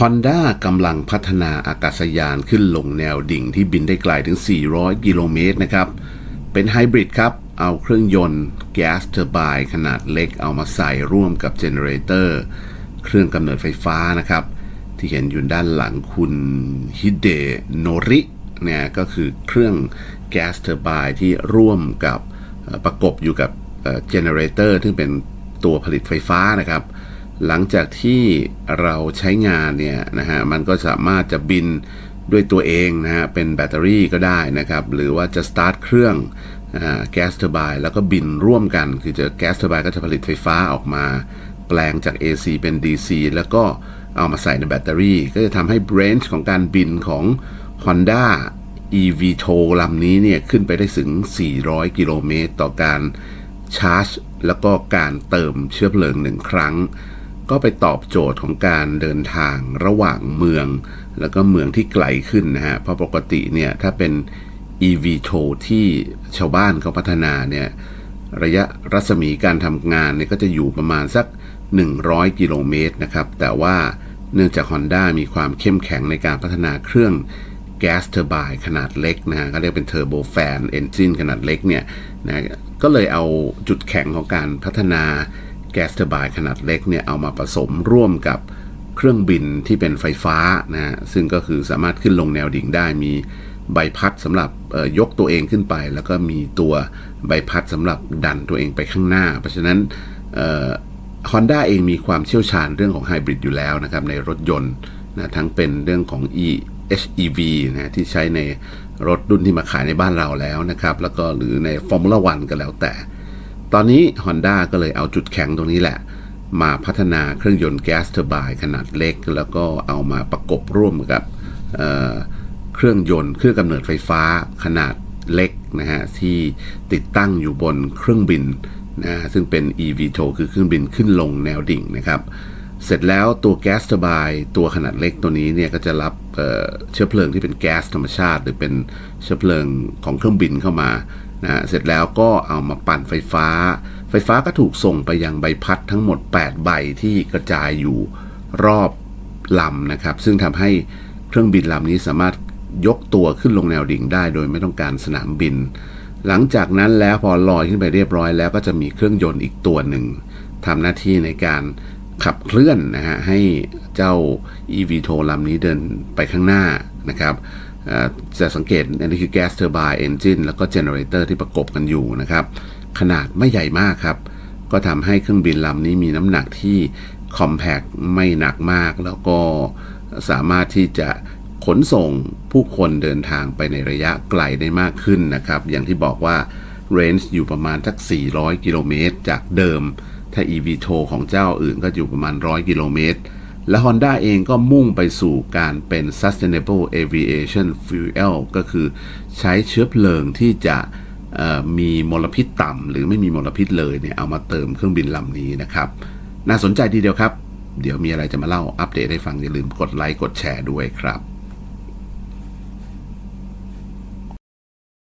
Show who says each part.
Speaker 1: Honda กำลังพัฒนาอากาศยานขึ้นลงแนวดิ่งที่บินได้ไกลถึง 400 กิโลเมตรนะครับ เป็นไฮบริดครับ เอาเครื่องยนต์แก๊สเทอร์ไบน์ขนาดเล็กเอามาใส่ร่วมกับเจเนเรเตอร์เครื่องกำเนิดไฟฟ้านะครับ ที่เห็นอยู่ด้านหลังคุณฮิเดโนริเนี่ยก็คือเครื่องแก๊สเทอร์ไบน์ที่ร่วมกับประกบอยู่กับเจเนเรเตอร์ซึ่งเป็นตัวผลิตไฟฟ้านะครับ หลังจากที่เราใช้งานเนี่ยนะฮะมันก็สามารถจะบินด้วยตัวเองนะฮะเป็นแบตเตอรี่ก็ได้นะครับ หรือว่าจะสตาร์ทเครื่องแก๊สเทอร์ไบน์แล้วก็บินร่วมกัน คือจะแก๊สเทอร์ไบน์ก็จะผลิตไฟฟ้าออกมา แปลงจาก AC เป็น DC แล้วก็เอามาใส่ในแบตเตอรี่ ก็จะทำให้ range ของการบินของ Honda EV t o ลำนี้เนี่ยขึ้นไปได้ถึง 400 กิโลเมตร ต่อการชาร์จ แล้วก็การเติมเชื้อเพลิงหนึ่งครั้ง ก็ไปตอบโจทย์ของการเดินทางระหว่างเมือง แล้วก็เมืองที่ไกลขึ้นนะฮะเพราะปกติเนี่ยถ้าเป็น EV t o ที่ชาวบ้านเขาพัฒนาเนี่ยระยะรัศมีการทำงานเนี่ยก็จะอยู่ประมาณสัก 100 กิโลเมตรนะครับ แต่ว่าเนื่องจาก Honda มีความเข้มแข็งในการพัฒนาเครื่องแก๊สเทอร์ไบน์ขนาดเล็กนะฮะก็เรียกเป็นเทอร์โบแฟนเอนจินขนาดเล็กเนี่ยนะก็เลยเอาจุดแข็งของการพัฒนา แก๊สเทอร์บน์ขนาดเล็กเนี่ยเอามาผสมร่วมกับเครื่องบินที่เป็นไฟฟ้านะฮะซึ่งก็คือสามารถขึ้นลงแนวดิ่งได้มีใบพัดสำหรับยกตัวเองขึ้นไป แล้วก็มีตัวใบพัดสำหรับดันตัวเองไปข้างหน้า เพราะฉะนั้นฮอนด้าเองมีความเชี่ยวชาญเรื่องของไฮบริดอยู่แล้วนะครับในรถยนต์นะทั้งเป็นเรื่องของ e HEV นะที่ใช้ในรถรุ่นที่มาขายในบ้านเราแล้วนะครับ แล้วก็หรือใน Formula 1ก็แล้วแต่ ตอนนี้ Honda ก็เลยเอาจุดแข็งตรงนี้แหละ มาพัฒนาเครื่องยนต์แก๊สเทอร์ไบน์ขนาดเล็ก แล้วก็เอามาประกบร่วมกับเเครื่องยนต์เครื่องกำเนิดไฟฟ้าขนาดเล็กนะฮะที่ติดตั้งอยู่บนเครื่องบินนะฮะซึ่งเป็น eVTOL คือเครื่องบินขึ้นลงแนวดิ่งนะครับ เสร็จแล้วตัวแก๊สเทอร์ไบน์ตัวขนาดเล็กตัวนี้เนี่ยก็จะรับเเชื้อเพลิงที่เป็นแก๊สธรรมชาติ หรือเป็นเชื้อเพลิงของเครื่องบินเข้ามานะฮะเสร็จแล้วก็เอามาปั่นไฟฟ้า ไฟฟ้าก็ถูกส่งไปยังใบพัดทั้งหมด 8 ใบที่กระจายอยู่รอบลำนะครับ ซึ่งทำให้เครื่องบินลำนี้สามารถยกตัวขึ้นลงแนวดิ่งได้ โดยไม่ต้องการสนามบิน หลังจากนั้นแล้วพอลอยขึ้นไปเรียบร้อยแล้วก็จะมีเครื่องยนต์อีกตัวหนึ่งทำหน้าที่ในการ ขับเคลื่อนนะฮะให้เจ้า eVTOL ลำนี้เดินไปข้างหน้านะครับจะสังเกตอันนี้คือแก๊สเทอร์ไบน์เอนจินแล้วก็เจเนเรเตอร์ที่ประกบกันอยู่นะครับ ขนาดไม่ใหญ่มากครับ ก็ทำให้เครื่องบินลำนี้มีน้ำหนักที่คอมแพกไม่หนักมาก แล้วก็สามารถที่จะขนส่งผู้คนเดินทางไปในระยะไกลได้มากขึ้นนะครับ อย่างที่บอกว่าเรนจ์อยู่ประมาณสัก 400 กิโลเมตรจากเดิม ถ้า eVTOL ของเจ้าอื่นก็อยู่ประมาณ 100 กิโลเมตร และ Honda เองก็มุ่งไปสู่การเป็น sustainable aviation fuel ก็คือใช้เชื้อเพลิงที่จะมีมลพิษต่ำหรือไม่มีมลพิษเลยเนี่ยเอามาเติมเครื่องบินลำนี้นะครับ น่าสนใจทีเดียวครับ เดี๋ยวมีอะไรจะมาเล่าอัปเดตให้ฟังอย่าลืมกดไลค์กดแชร์ด้วยครับ